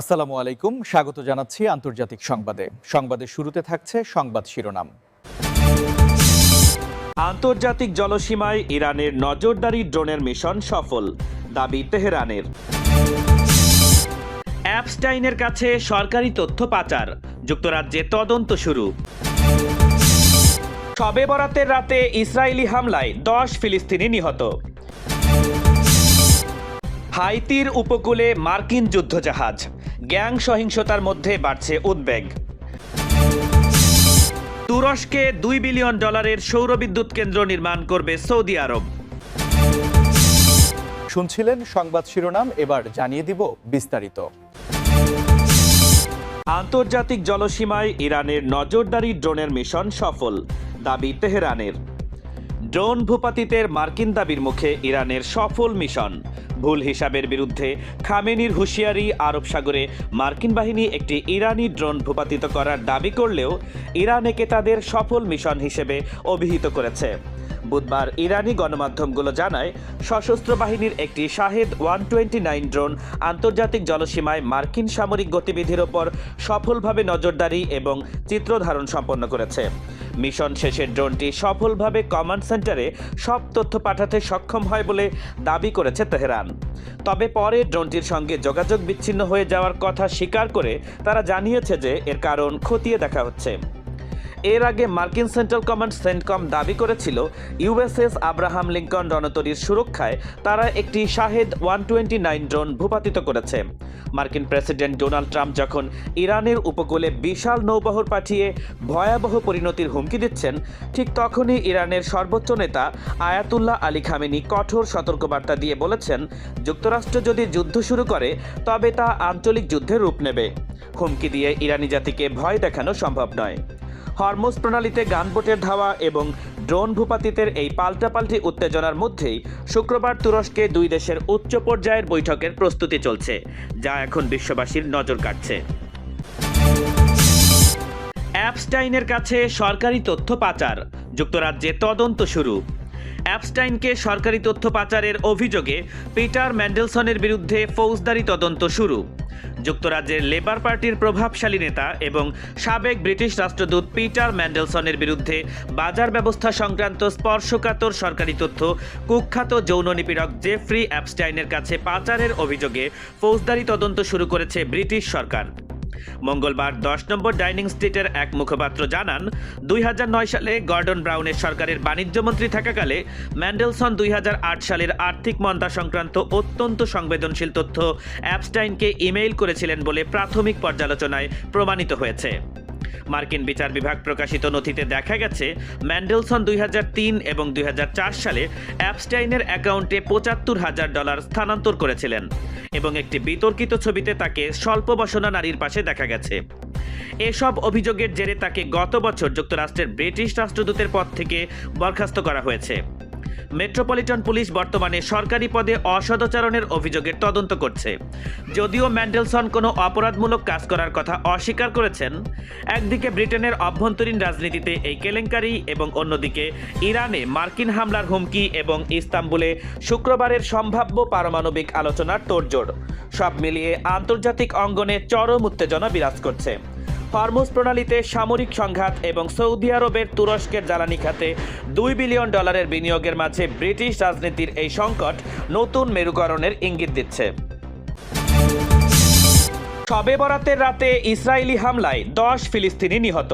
আসসালামু আলাইকুম। স্বাগত জানাচ্ছি আন্তর্জাতিক সংবাদে। সংবাদের শুরুতে থাকছে সংবাদ শিরোনাম। আন্তর্জাতিক জলসীমায় ইরানের নজরদারি ড্রোনের মিশন সফল, দাবি তেহরানের। অ্যাপস্টাইনের কাছে সরকারি তথ্য পাচার, যুক্তরাজ্যে তদন্ত শুরু। শবে বরাতের রাতে ইসরায়েলি হামলায় দশ ফিলিস্তিনি নিহত। হাইতির উপকূলে মার্কিন যুদ্ধজাহাজ। গ্যাং সহিংসতার মধ্যে বাড়ছে উদ্বেগ। তুরস্কে দুই বিলিয়ন ডলারের সৌরবিদ্যুৎ কেন্দ্র নির্মাণ করবে সৌদি আরব। শুনছিলেন সংবাদ শিরোনাম এবার জানিয়ে দিব বিস্তারিত। আন্তর্জাতিক জলসীমায় ইরানের নজরদারি ড্রোনের মিশন সফল দাবি তেহরানের। ড্রোন ভূপাতিতের মার্কিন দাবির মুখে ইরানের সফল মিশন। ভুল হিসাবের বিরুদ্ধে খামেনির হুঁশিয়ারি আরব সাগরে মার্কিন বাহিনী একটি ইরানি ড্রোন ভূপাতিত করার দাবি করলেও ইরান একে তাদের সফল মিশন হিসেবে অভিহিত করেছে। বুধবার ইরানি গণমাধ্যমগুলো জানায়, সশস্ত্র বাহিনীর একটি Shahed one twenty nine drone আন্তর্জাতিক জলসীমায় মার্কিন সামরিক গতিবিধির ওপর সফলভাবে নজরদারি এবং চিত্রধারণ সম্পন্ন করেছে। মিশন শেষে ড্রোনটি সফলভাবে কমান্ড সেন্টারে সব তথ্য পাঠাতে সক্ষম হয় বলে দাবি করেছে তেহরান। তবে পরে ড্রোনটির সঙ্গে যোগাযোগ বিচ্ছিন্ন হয়ে যাওয়ার কথা স্বীকার করে তারা জানিয়েছে যে এর কারণ খতিয়ে দেখা হচ্ছে। এর আগে মার্কিন সেন্ট্রাল কমান্ড সেন্টকম দাবি করেছিল, ইউএসএস আব্রাহাম লিঙ্কন রণতরীর সুরক্ষায় তারা একটি Shahed one twenty nine drone ভূপাতিত করেছে। মার্কিন প্রেসিডেন্ট ডোনাল্ড ট্রাম্প যখন ইরানের উপকূলে বিশাল নৌবহর পাঠিয়ে ভয়াবহ পরিণতির হুমকি দিচ্ছেন, ঠিক তখনই ইরানের সর্বোচ্চ নেতা আয়াতুল্লাহ আলী খামেনি কঠোর সতর্কবার্তা দিয়ে বলেছেন, যুক্তরাষ্ট্র যদি যুদ্ধ শুরু করে, তবে তা আঞ্চলিক যুদ্ধের রূপ নেবে। হুমকি দিয়ে ইরানি জাতিকে ভয় দেখানো সম্ভব নয়। হরমোজ প্রণালীতে গানবোটের ধাওয়া এবং ড্রোন ভূপাতিতের এই পাল্টাপাল্টি উত্তেজনার মধ্যেই শুক্রবার তুরস্কে দুই দেশের উচ্চ পর্যায়ের বৈঠকের প্রস্তুতি চলছে, যা এখন বিশ্ববাসীর নজর কাটছে অ্যাপস্টাইনের কাছে সরকারি তথ্য পাচার, যুক্তরাজ্যে তদন্ত শুরু। অ্যাপস্টাইনকে সরকারি তথ্য পাচারের অভিযোগে পিটার ম্যান্ডেলসনের বিরুদ্ধে ফৌজদারি তদন্ত শুরু। যুক্তরাজ্যের লেবার পার্টির প্রভাবশালী নেতা এবং সাবেক ব্রিটিশ রাষ্ট্রদূত পিটার ম্যান্ডেলসনের বিরুদ্ধে বাজার ব্যবস্থা সংক্রান্ত স্পর্শকাতর সরকারি তথ্য, কুখ্যাত যৌন নিপীড়ক জেফ্রি অ্যাপস্টাইনের কাছে পাচারের অভিযোগে ফৌজদারি তদন্ত শুরু করেছে ব্রিটিশ সরকার। মঙ্গলবার দশ নম্বর ডাইনিং স্ট্রিটের এক মুখপাত্র জানান, দুই হাজার নয় সালে গর্ডন ব্রাউনের সরকারের বাণিজ্যমন্ত্রী থাকাকালে ম্যান্ডেলসন দুই হাজার আট সালের আর্থিক মন্দা সংক্রান্ত অত্যন্ত সংবেদনশীল তথ্য অ্যাপস্টাইনকে ইমেইল করেছিলেন বলে প্রাথমিক পর্যালোচনায় প্রমাণিত হয়েছে। মার্কিন বিচার বিভাগ প্রকাশিত নথিতে দেখা গেছে, ম্যান্ডেলসন দুই হাজার তিন এবং দুই হাজার চার সালে অ্যাপস্টাইনের অ্যাকাউন্টে পঁচাত্তর হাজার ডলার স্থানান্তর করেছিলেন এবং একটি বিতর্কিত ছবিতে তাকে স্বল্প বসনা নারীর পাশে দেখা গেছে। এসব অভিযোগের জেরে তাকে গত বছর যুক্তরাষ্ট্রের ব্রিটিশ রাষ্ট্রদূতের পদ থেকে বরখাস্ত করা হয়েছে। মেট্রোপলিটন পুলিশ বর্তমানে সরকারি পদে অসদাচরণের অভিযোগের তদন্ত করছে। যদিও ম্যান্ডেলসন কোনো অপরাধমূলক কাজ করার কথা অস্বীকার করেছেন, একদিকে ব্রিটেনের অভ্যন্তরীণ রাজনীতিতে এই কেলেঙ্কারি এবং অন্যদিকে ইরানে মার্কিন হামলার হুমকি এবং ইস্তাম্বুলে শুক্রবারের সম্ভাব্য পারমাণবিক আলোচনার তোড়জোড়। সব মিলিয়ে আন্তর্জাতিক অঙ্গনে চরম উত্তেজনা বিরাজ করছে। হরমুজ প্রণালীতে সামরিক সংঘাত এবং সৌদি আরবের তুরস্কের জ্বালানি খাতে দুই বিলিয়ন ডলারের বিনিয়োগের মাঝে ব্রিটিশ রাজনীতির এই সংকট নতুন মেরুকরণের ইঙ্গিত দিচ্ছে। শবে বরাতের রাতে ইসরায়েলি হামলায় দশ ফিলিস্তিনি নিহত।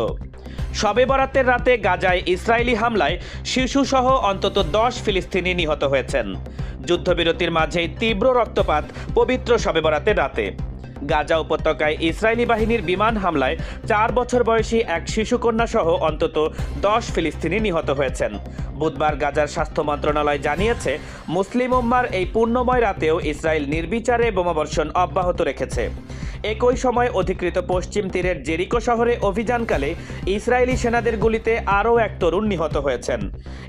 শবে বরাতের রাতে গাজায় ইসরায়েলি হামলায় শিশুসহ অন্তত দশ ফিলিস্তিনি নিহত হয়েছেন। যুদ্ধবিরতির মাঝেই তীব্র রক্তপাত পবিত্র শবে বরাতের রাতে। গাজা উপত্যকায় ইসরায়েলি বাহিনীর বিমান হামলায় চার বছর বয়সী এক শিশুকন্যা সহ অন্তত দশ ফিলিস্তিনি নিহত হয়েছেন। বুধবার গাজার স্বাস্থ্য মন্ত্রণালয় জানিয়েছে, মুসলিম উম্মার এই পূর্ণময় রাতেও ইসরায়েল নির্বিচারে বোমাবর্ষণ অব্যাহত রেখেছে। একই সময় অধিকৃত পশ্চিম তীরের জেরিকো শহরে অভিযানকালে ইসরায়েলি সেনাদের গুলিতে আরও এক তরুণ নিহত হয়েছেন।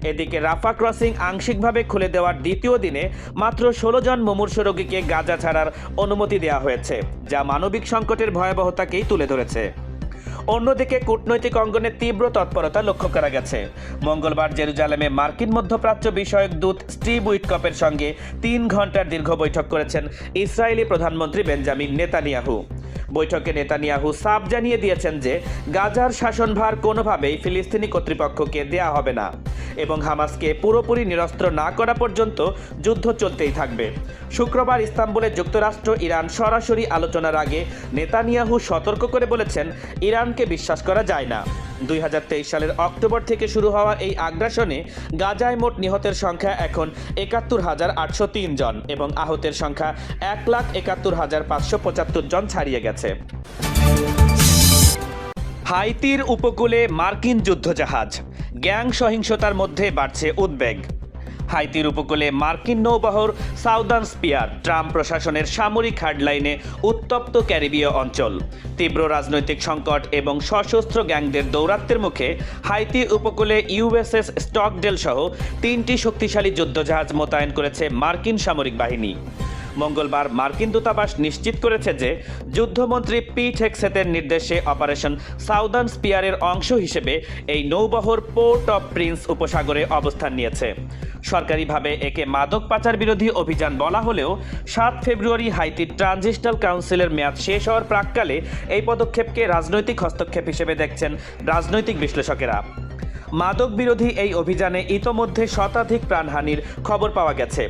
এদিকে রাফা ক্রসিং আংশিকভাবে খুলে দেওয়ার দ্বিতীয় দিনে মাত্র ষোলো জন মুমূর্ষ রোগীকে গাজা ছাড়ার অনুমতি দেওয়া হয়েছে, যা মানবিক সংকটের ভয়াবহতাকেই তুলে ধরেছে। অন্যদিকে কূটনৈতিক অঙ্গনে তীব্র তৎপরতা লক্ষ্য করা গেছে। মঙ্গলবার জেরুজালেমে মার্কিন মধ্যপ্রাচ্য বিষয়ক দূত স্টিভ উইটকপের সঙ্গে তিন ঘণ্টার দীর্ঘ বৈঠক করেছেন ইসরায়েলি প্রধানমন্ত্রী বেঞ্জামিন নেতানিয়াহু। বৈঠকে নেতানিয়াহু সাফ জানিয়ে দিয়েছেন যে, গাজার শাসনভার কোনোভাবেই ফিলিস্তিনি কর্তৃপক্ষকে দেয়া হবে না। এবং হামাসকে পুরোপুরি নিরস্ত্র না করা পর্যন্ত যুদ্ধ চলতেই থাকবে। শুক্রবার ইস্তাম্বুলে যুক্তরাষ্ট্র ইরান সরাসরি আলোচনার আগে নেতানিয়াহু সতর্ক করে বলেছেন, ইরানকে বিশ্বাস করা যায় না। দুই হাজার তেইশ সালের অক্টোবর থেকে শুরু হওয়া এই আগ্রাসনে গাজায় মোট নিহতের সংখ্যা এখন একাত্তর হাজার আটশো জন এবং আহতের সংখ্যা এক লাখ একাত্তর হাজার পাঁচশো পঁচাত্তর জন ছাড়িয়ে গেছে। হাইতির উপকূলে মার্কিন যুদ্ধজাহাজ গ্যাং সহিংসতার মধ্যে বাড়ছে উদ্বেগ। হাইতির উপকূলে মার্কিন নৌবহর সাউদার্ন স্পিয়ার ট্রাম্প প্রশাসনের সামরিক হার্ডলাইনে উত্তপ্ত ক্যারিবীয় অঞ্চল। তীব্র রাজনৈতিক সংকট এবং সশস্ত্র গ্যাংদের দৌরাত্মের মুখে হাইতি উপকূলে ইউএসএস স্টকডেল সহ তিনটি শক্তিশালী যুদ্ধজাহাজ মোতায়েন করেছে মার্কিন সামরিক বাহিনী। মঙ্গলবার মার্কিন দূতাবাস নিশ্চিত করেছে যে যুদ্ধমন্ত্রী পিট হেক্সেতের নির্দেশে অপারেশন সাউদার্ন স্পিয়ারের অংশ হিসেবে এই নৌবহর পোর্ট অফ প্রিন্স উপসাগরে অবস্থান নিয়েছে। সরকারিভাবে একে মাদক পাচার বিরোধী অভিযান বলা হলেও সাত ফেব্রুয়ারি হাইতি ট্রানজিশনাল কাউন্সিলের মেয়াদ শেষ হওয়ার প্রাককালে এই পদক্ষেপকে রাজনৈতিক হস্তক্ষেপ হিসেবে দেখছেন রাজনৈতিক বিশ্লেষকেরা। মাদক বিরোধী এই অভিযানে ইতোমধ্যে শতাধিক প্রাণহানির খবর পাওয়া গেছে।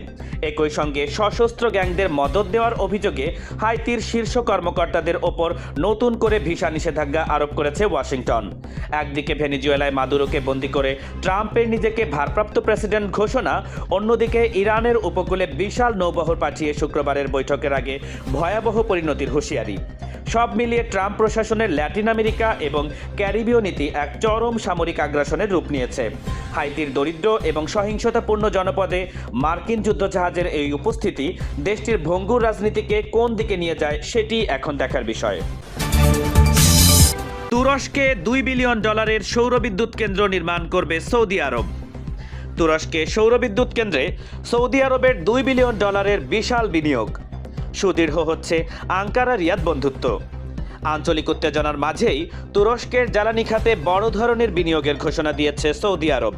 একই সঙ্গে সশস্ত্র গ্যাংদের মদত দেওয়ার অভিযোগে হাইতির শীর্ষ কর্মকর্তাদের ওপর নতুন করে ভিসা নিষেধাজ্ঞা আরোপ করেছে ওয়াশিংটন। একদিকে ভেনিজুয়েলায় মাদুরোকে বন্দি করে ট্রাম্পের নিজেকে ভারপ্রাপ্ত প্রেসিডেন্ট ঘোষণা, অন্যদিকে ইরানের উপকূলে বিশাল নৌবহর পাঠিয়ে শুক্রবারের বৈঠকের আগে ভয়াবহ পরিণতির হুঁশিয়ারি। সব মিলিয়ে ট্রাম্প প্রশাসনের ল্যাটিন আমেরিকা এবং ক্যারিবীয় নীতি এক চরম সামরিক আগ্রাসনের রূপ নিয়েছে। হাইতির দরিদ্র এবং সহিংসতাপূর্ণ জনপদে মার্কিন যুদ্ধজাহাজের এই উপস্থিতি দেশটির ভঙ্গুর রাজনীতিকে কোন দিকে নিয়ে যায় সেটি এখন দেখার বিষয়। তুরস্কে দুই বিলিয়ন ডলারের সৌরবিদ্যুৎ কেন্দ্র নির্মাণ করবে সৌদি আরব। তুরস্কে সৌরবিদ্যুৎ কেন্দ্রে সৌদি আরবের দুই বিলিয়ন ডলারের বিশাল বিনিয়োগ। সুদৃঢ় হচ্ছে আঙ্কারা রিয়াদ বন্ধুত্ব। আঞ্চলিক উত্তেজনার মাঝেই তুরস্কের জ্বালানি খাতে বড় ধরনের বিনিয়োগের ঘোষণা দিয়েছে সৌদি আরব।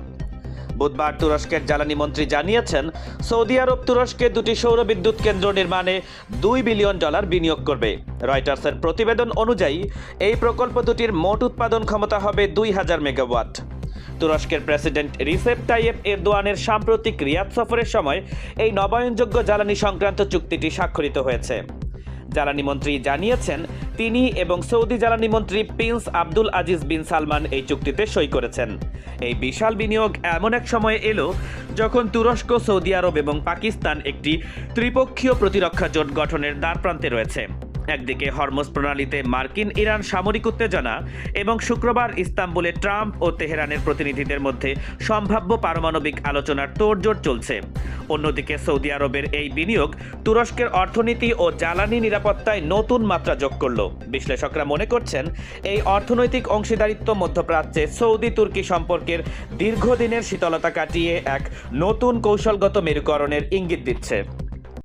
বুধবার তুরস্কের জ্বালানি মন্ত্রী জানিয়েছেন, সৌদি আরব তুরস্কে দুটি সৌরবিদ্যুৎ কেন্দ্র নির্মাণে দুই বিলিয়ন ডলার বিনিয়োগ করবে। রয়টার্সের প্রতিবেদন অনুযায়ী, এই প্রকল্প দুটির মোট উৎপাদন ক্ষমতা হবে দুই হাজার মেগাওয়াট। তুরস্কের প্রেসিডেন্ট রিসেপ তাইয়েব এরদোয়ানের সাম্প্রতিক রিয়াদ সফরের সময় এই নবায়নযোগ্য জ্বালানি সংক্রান্ত চুক্তিটি স্বাক্ষরিত হয়েছে। জ্বালানি মন্ত্রী জানিয়েছেন, তিনি এবং সৌদি জ্বালানি মন্ত্রী prince Abdul Aziz bin Salman এই চুক্তিতে সই করেছেন। এই বিশাল বিনিয়োগ এমন এক সময়ে এলো যখন তুরস্ক, সৌদি আরব এবং পাকিস্তান একটি ত্রিপক্ষীয় প্রতিরক্ষা জোট গঠনের দ্বারপ্রান্তে রয়েছে। একদিকে হরমোজ প্রণালীতে মার্কিন ইরান সামরিক উত্তেজনা এবং শুক্রবার ইস্তাম্বুলে ট্রাম্প ও তেহরানের প্রতিনিধিদের মধ্যে সম্ভাব্য পারমাণবিক আলোচনার তোড়জোড় চলছে। অন্যদিকে সৌদি আরবের এই বিনিয়োগ তুরস্কের অর্থনীতি ও জ্বালানি নিরাপত্তায় নতুন মাত্রা যোগ করল। বিশ্লেষকরা মনে করছেন, এই অর্থনৈতিক অংশীদারিত্ব মধ্যপ্রাচ্যে সৌদি তুর্কি সম্পর্কের দীর্ঘদিনের শীতলতা কাটিয়ে এক নতুন কৌশলগত মেরুকরণের ইঙ্গিত দিচ্ছে।